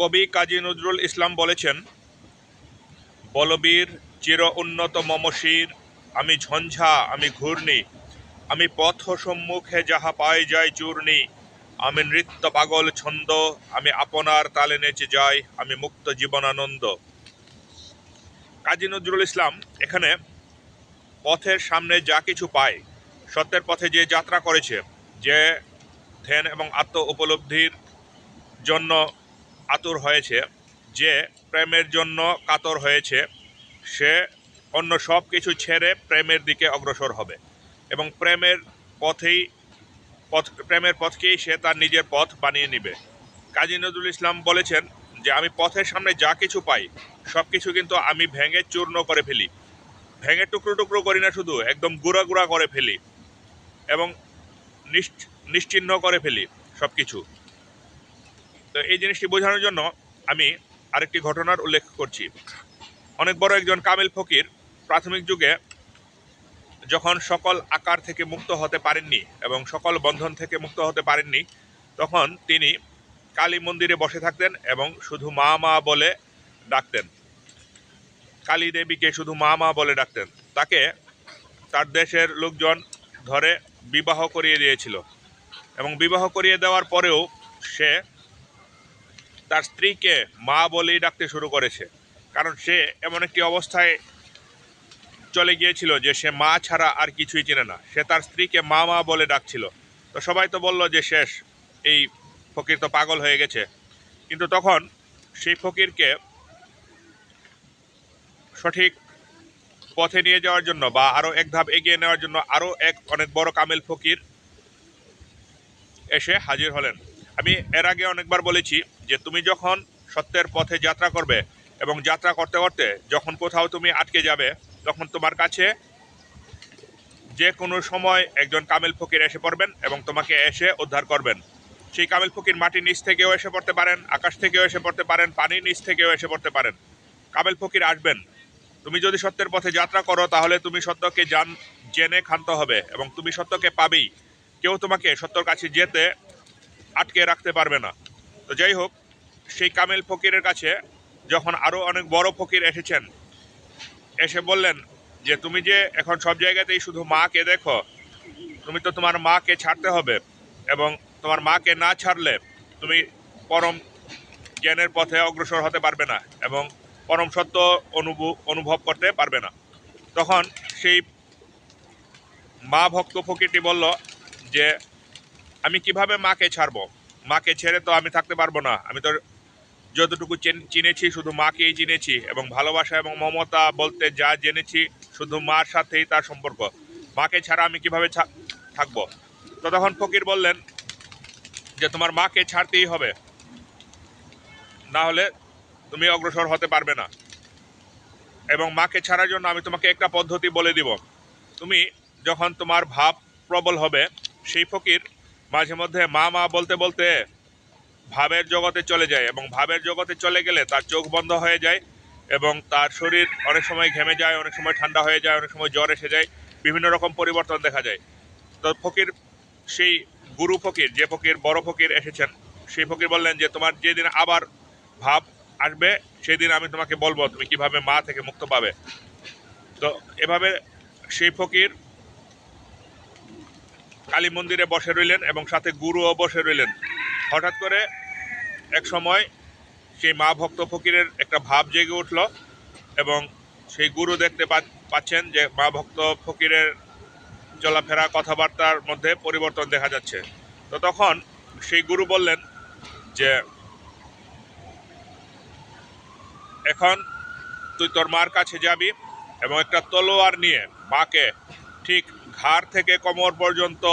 কবি কাজী নজরুল ইসলাম বলেছেন, বলবীর চির উন্নত মমশির আমি ঝঞ্ঝা, আমি ঘূর্ণি, আমি পথ সম্মুখে যাহা পাই যাই চূর্ণি, আমি নৃত্য পাগল ছন্দ, আমি আপনার তালে নেচে যাই, আমি মুক্ত জীবনানন্দ। কাজী নজরুল ইসলাম এখানে পথের সামনে যা কিছু পায়, সত্যের পথে যে যাত্রা করেছে, যে ধ্যান এবং আত্ম উপলব্ধির জন্য আতুর হয়েছে, যে প্রেমের জন্য কাতর হয়েছে, সে অন্য সব কিছু ছেড়ে প্রেমের দিকে অগ্রসর হবে। এবং প্রেমের পথেই, পথ, প্রেমের পথকেই সে তার নিজের পথ বানিয়ে নেবে। কাজী নজরুল ইসলাম বলেছেন যে, আমি পথের সামনে যা কিছু পাই, সব কিছু কিন্তু আমি ভেঙে চূর্ণ করে ফেলি। ভেঙে টুকরো টুকরো করি না শুধু, একদম গুঁড়া গুঁড়া করে ফেলি এবং নিশ্চ- নিশ্চিহ্ন করে ফেলি সব কিছু তো এই জিনিসটি বোঝানোর জন্য আমি আরেকটি ঘটনার উল্লেখ করছি। অনেক বড় একজন কামিল ফকির প্রাথমিক যুগে যখন সকল আকার থেকে মুক্ত হতে পারেননি এবং সকল বন্ধন থেকে মুক্ত হতে পারেননি, তখন তিনি কালী মন্দিরে বসে থাকতেন এবং শুধু মা মা বলে ডাকতেন। কালী দেবীকে শুধু মা মা বলে ডাকতেন। তাকে তার দেশের লোকজন ধরে বিবাহ করিয়ে দিয়েছিল। এবং বিবাহ করিয়ে দেওয়ার পরেও সে তার স্ত্রীকে মা বলেই ডাকতে শুরু করেছে। কারণ সে এমন একটি অবস্থায় চলে গিয়েছিল যে সে মা ছাড়া আর কিছুই চেনে না। সে তার স্ত্রীকে মা মা বলে ডাকছিল। তো সবাই তো বলল যে শেষ, এই ফকির তো পাগল হয়ে গেছে। কিন্তু তখন সেই ফকিরকে সঠিক পথে নিয়ে যাওয়ার জন্য বা আরও এক ধাপ এগিয়ে নেওয়ার জন্য আরও এক অনেক বড় কামেল ফকির এসে হাজির হলেন। আমি এর আগে অনেকবার বলেছি যে তুমি যখন সত্যের পথে যাত্রা করবে এবং যাত্রা করতে করতে যখন কোথাও তুমি আটকে যাবে, তখন তোমার কাছে যে কোনো সময় একজন কামেল ফকির এসে পড়বেন এবং তোমাকে এসে উদ্ধার করবেন। সেই কামেল ফকির মাটির নিচ থেকেও এসে পড়তে পারেন, আকাশ থেকেও এসে পড়তে পারেন পানির নিচ থেকেও এসে পড়তে পারেন। কামেল ফকির আসবেন। তুমি যদি সত্যের পথে যাত্রা করো, তাহলে তুমি সত্যকে জান, জেনে ক্ষান্ত হবে এবং তুমি সত্যকে পাবেই। কেউ তোমাকে সত্যর কাছে যেতে আটকে রাখতে পারবে না। তো যাই হোক, সেই কামেল ফকিরের কাছে যখন আরও অনেক বড় ফকির এসেছেন, এসে বললেন যে, তুমি যে এখন সব জায়গাতেই শুধু মাকে দেখো, তুমি তো তোমার মাকে ছাড়তে হবে এবং তোমার মাকে না ছাড়লে তুমি পরম জ্ঞানের পথে অগ্রসর হতে পারবে না এবং পরম সত্য অনুভব অনুভব করতে পারবে না। তখন সেই মা ভক্ত ফকিরটি বলল যে আমি কীভাবে মাকে ছাড়বো? মাকে ছেড়ে তো আমি থাকতে পারব না। আমি তো যতটুকু চেন- চিনেছি, শুধু মাকেই চিনেছি এবং ভালোবাসা এবং মমতা বলতে যা জেনেছি শুধু মার সাথেই তার সম্পর্ক। মাকে ছাড়া আমি কীভাবে থাকব? তো তখন ফকির বললেন যে, তোমার মাকে ছাড়তেই হবে। না হলে তুমি অগ্রসর হতে পারবে না। এবং মাকে ছাড়ার জন্য আমি তোমাকে একটা পদ্ধতি বলে দিব। তুমি যখন তোমার ভাব প্রবল হবে, সেই ফকির মাঝে মধ্যে মা মা বলতে বলতে ভাবের জগতে চলে যায় এবং ভাবের জগতে চলে গেলে তার চোখ বন্ধ হয়ে যায় এবং তার শরীর অনেক সময় ঘেমে যায়, অনেক সময় ঠান্ডা হয়ে যায়, অনেক সময় জ্বর এসে যায়, বিভিন্ন রকম পরিবর্তন দেখা যায়। তো ফকির, সেই গুরু ফকির, যে ফকির, বড় ফকির এসেছেন, সেই ফকির বললেন যে, তোমার যেদিন আবার ভাব আসবে, সেদিন আমি তোমাকে বলব তুমি কীভাবে মা থেকে মুক্ত পাবে। তো এভাবে সেই ফকির কালী মন্দিরে বসে রইলেন এবং সাথে গুরুও বসে রইলেন। হঠাৎ করে এক সময় সেই মা ভক্ত ফকিরের একটা ভাব জেগে উঠল এবং সেই গুরু দেখতে পাচ্ছেন যে মা ভক্ত ফকিরের চলাফেরা কথাবার্তার মধ্যে পরিবর্তন দেখা যাচ্ছে। তো তখন সেই গুরু বললেন যে, এখন তুই তোর মার কাছে যাবি এবং একটা তলোয়ার নিয়ে মাকে ঠিক ঘাড় থেকে কোমর পর্যন্ত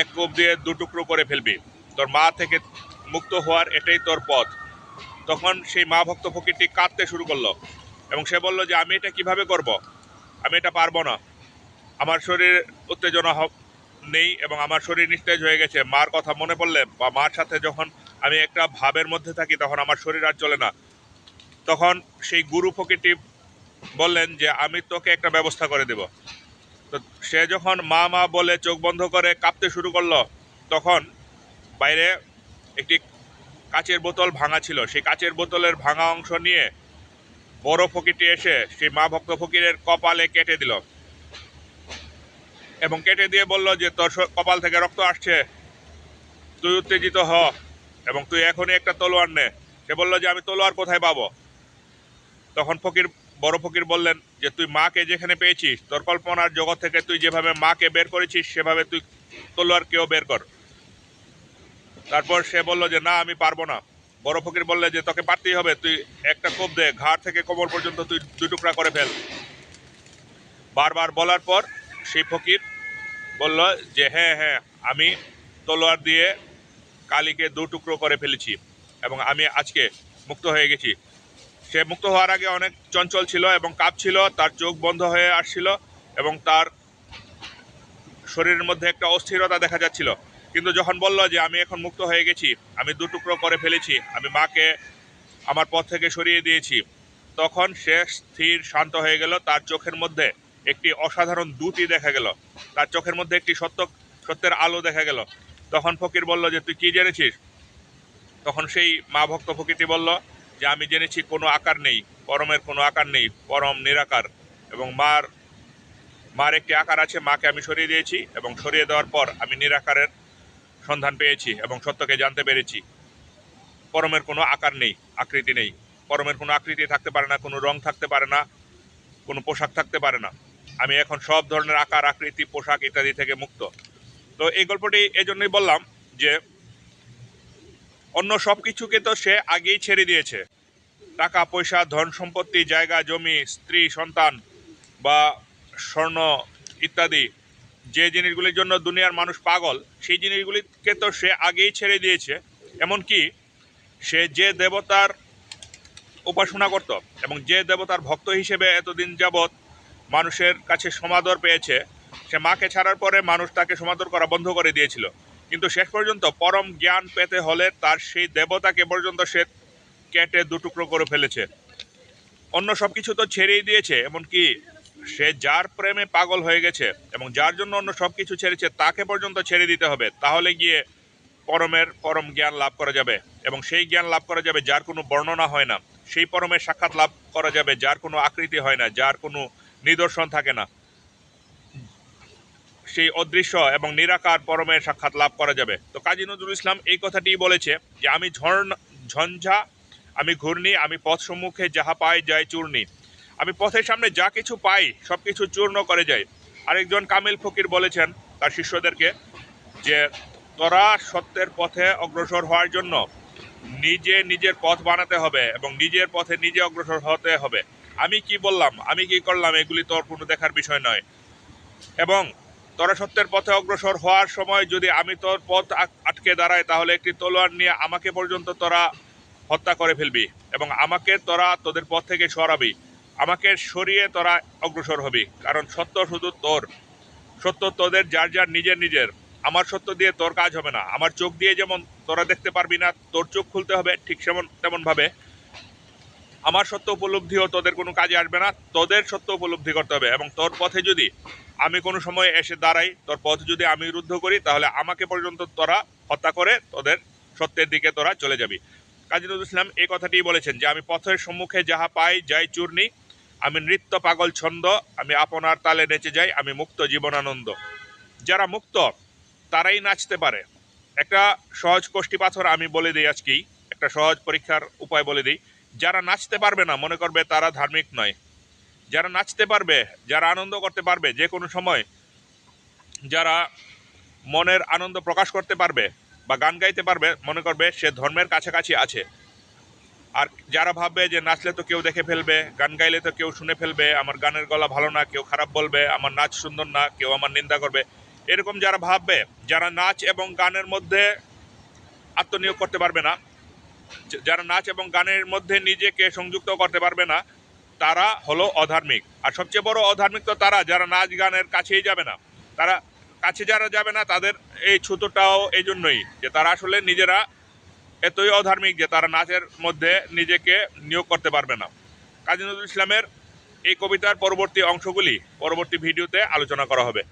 এক কোপ দিয়ে দু টুকরো করে ফেলবি। তোর মা থেকে মুক্ত হওয়ার এটাই তোর পথ। তখন সেই মা ভক্ত ফকিরটি কাঁদতে শুরু করল এবং সে বলল যে, আমি এটা কীভাবে করব? আমি এটা পারব না। আমার শরীর উত্তেজনা নেই এবং আমার শরীর নিস্তেজ হয়ে গেছে। মার কথা মনে পড়লে বা মার সাথে যখন আমি একটা ভাবের মধ্যে থাকি, তখন আমার শরীর আর চলে না। তখন সেই গুরু ফকিরটি বললেন যে, আমি তোকে একটা ব্যবস্থা করে দেব। তো সে যখন মা মা বলে চোখ বন্ধ করে কাঁপতে শুরু করল, তখন বাইরে একটি কাচের বোতল ভাঙা ছিল। সেই কাচের বোতলের ভাঙা অংশ নিয়ে বড় ফকিরটি এসে সেই মা ভক্ত ফকিরের কপালে কেটে দিল এবং কেটে দিয়ে বলল যে, তোর কপাল থেকে রক্ত আসছে। তুই উত্তেজিত হ এবং তুই এখনই একটা তলোয়ার নে। সে বলল যে, আমি তলোয়ার কোথায় পাবো? তখন ফকির বড় ফকির বললেন যে, তুই মাকে যেখানে পেয়েছিস, তোর কল্পনার জগৎ থেকে তুই যেভাবে মাকে বের করেছিস, সেভাবে তুই তলোয়ার কেউ বের কর। তারপর সে বলল যে, না, আমি পারব না। বড় ফকির বললে যে, তোকে পারতেই হবে, তুই একটা কোপ দে, ঘাড় থেকে কোমর পর্যন্ত তুই দুই টুকরা করে ফেল। বারবার বলার পর সেই ফকির বলল যে হ্যাঁ হ্যাঁ আমি তলোয়ার দিয়ে কালীকে দু টুকরো করে ফেলেছি এবং আমি আজকে মুক্ত হয়ে গেছি। সে মুক্ত হওয়ার আগে অনেক চঞ্চল ছিল এবং কাঁপছিল, তার চোখ বন্ধ হয়ে আসছিল এবং তার শরীরের মধ্যে একটা অস্থিরতা দেখা যাচ্ছিল। কিন্তু যখন বলল যে, আমি এখন মুক্ত হয়ে গেছি, আমি দু টুকরো করে ফেলেছি, আমি মাকে আমার পথ থেকে সরিয়ে দিয়েছি, তখন সে স্থির, শান্ত হয়ে গেল। তার চোখের মধ্যে একটি অসাধারণ দ্যুতি দেখা গেল। তার চোখের মধ্যে একটি সত্য, সত্যের আলো দেখা গেল। তখন ফকির বলল যে, তুই কি জেনেছিস? তখন সেই মা ভক্ত ফকিরটি বলল যে আমি জেনেছি কোনো আকার নেই, পরমের কোনো আকার নেই, পরম নিরাকার। এবং মার মার একটি আকার আছে, মাকে আমি সরিয়ে দিয়েছি এবং সরিয়ে দেওয়ার পর আমি নিরাকারের সন্ধান পেয়েছি এবং সত্যকে জানতে পেরেছি। পরমের কোনো আকার নেই, আকৃতি নেই। পরমের কোনো আকৃতি থাকতে পারে না, কোনো রং থাকতে পারে না, কোনো পোশাক থাকতে পারে না। আমি এখন সব ধরনের আকার, আকৃতি, পোশাক ইত্যাদি থেকে মুক্ত। তো এই গল্পটি এজন্যই বললাম যে অন্য সব কিছুকে তো সে আগেই ছেড়ে দিয়েছে। টাকা, পয়সা, ধন সম্পত্তি, জায়গা, জমি, স্ত্রী, সন্তান বা স্বর্ণ ইত্যাদি যে জিনিসগুলির জন্য দুনিয়ার মানুষ পাগল, সেই জিনিসগুলিকে তো সে আগেই ছেড়ে দিয়েছে। এমনকি সে যে দেবতার উপাসনা করত এবং যে দেবতার ভক্ত হিসেবে এতদিন যাবৎ মানুষের কাছে সমাদর পেয়েছে, সে মাকে ছাড়ার পরে মানুষ তাকে সমাদর করা বন্ধ করে দিয়েছিল। কিন্তু শেষ পর্যন্ত পরম জ্ঞান পেতে হলে তার সেই দেবতাকে পর্যন্ত সে কেটে দুটুকরো করে ফেলেছে। অন্য সব কিছু তো ছেড়েই দিয়েছে, এমনকি সে যার প্রেমে পাগল হয়ে গেছে এবং যার জন্য অন্য সব কিছু ছেড়েছে, তাকে পর্যন্ত ছেড়ে দিতে হবে। তাহলে গিয়ে পরমের পরম জ্ঞান লাভ করা যাবে এবং সেই জ্ঞান লাভ করা যাবে যার কোনো বর্ণনা হয় না। সেই পরমের সাক্ষাৎ লাভ করা যাবে যার কোনো আকৃতি হয় না, যার কোনো নিদর্শন থাকে না। সেই অদৃশ্য এবং নিরাকার পরমের সাক্ষাৎ লাভ করা যাবে। তো কাজী নজরুল ইসলাম এই কথাটি বলেছে যে, আমি ঝর্ণ, ঝঞ্ঝা, আমি ঘূর্ণি, আমি পথ সম্মুখে যাহা পাই যাই চূর্ণি। আমি পথের সামনে যা কিছু পাই, সব কিছু চূর্ণ করে যাই। আরেকজন কামিল ফকির বলেছেন তার শিষ্যদেরকে যে, তোরা সত্যের পথে অগ্রসর হওয়ার জন্য নিজে নিজের পথ বানাতে হবে এবং নিজের পথে নিজে অগ্রসর হতে হবে। আমি কি বললাম? আমি কি করলাম? এগুলি তোর কোনো দেখার বিষয় নয়। এবং তোরা সত্যের পথে অগ্রসর হওয়ার সময় যদি আমি তোর পথ আটকে দাঁড়াই, তাহলে একটি তলোয়ার নিয়ে আমাকে পর্যন্ত তোরা হত্যা করে ফেলবি এবং আমাকে তোরা তোদের পথ থেকে সরাবি। আমাকে সরিয়ে তোরা অগ্রসর হবি, কারণ সত্য শুধু তোর। সত্য তোদের, যার যার নিজের নিজের। আমার সত্য দিয়ে তোর কাজ হবে না। আমার চোখ দিয়ে যেমন তোরা দেখতে পারবি না, তোর চোখ খুলতে হবে ঠিক সেমন তেমনভাবে। আমার সত্য উপলব্ধিও তোদের কোনো কাজে আসবে না, তোদের সত্য উপলব্ধি করতে হবে এবং তোর পথে যদি আমি কোনো সময় এসে দাঁড়াই, তোর পথ যদি আমি রুদ্ধ করি, তাহলে আমাকে পর্যন্ত তোরা হত্যা করে তোদের সত্যের দিকে তোরা চলে যাবি। কাজী নজরুল ইসলাম এই কথাটি বলেছেন যে, আমি পথের সম্মুখে যাহা পাই, যাই চূর্ণি। আমি নৃত্য পাগল ছন্দ, আমি আপনার তালে নেচে যাই, আমি মুক্ত জীবনানন্দ। যারা মুক্ত, তারাই নাচতে পারে। একটা সহজ কোষ্টি পাথর আমি বলে দিই আজকেই, একটা সহজ পরীক্ষার উপায় বলে দিই। যারা নাচতে পারবে না, মনে করবে তারা ধার্মিক নয়। যারা নাচতে পারবে, যারা আনন্দ করতে পারবে, যে কোনো সময় যারা মনের আনন্দ প্রকাশ করতে পারবে বা গান গাইতে পারবে, মনে করবে সে ধর্মের কাছাকাছি আছে। আর যারা ভাববে যে নাচলে তো কেউ দেখে ফেলবে, গান গাইলে তো কেউ শুনে ফেলবে, আমার গানের গলা ভালো না, কেউ খারাপ বলবে, আমার নাচ সুন্দর না, কেউ আমার নিন্দা করবে, এরকম যারা ভাববে, যারা নাচ এবং গানের মধ্যে আত্মনিয়োগ করতে পারবে না, যারা নাচ এবং গানের মধ্যে নিজেকে সংযুক্ত করতে পারবে না তারা হলো অধার্মিক। আর সবচেয়ে বড় অধার্মিক তো তারা, যারা নাচ গানের কাছেই যাবে না। তারা কাছে যারা যাবে না, তাদের এই ছুতোটাও এই জন্যই যে তারা আসলে নিজেরা এতই অধার্মিক যে তারা নাচের মধ্যে নিজেকে নিয়োগ করতে পারবে না। কাজী নজরুল ইসলামের এই কবিতার পরবর্তী অংশগুলি পরবর্তী ভিডিওতে আলোচনা করা হবে।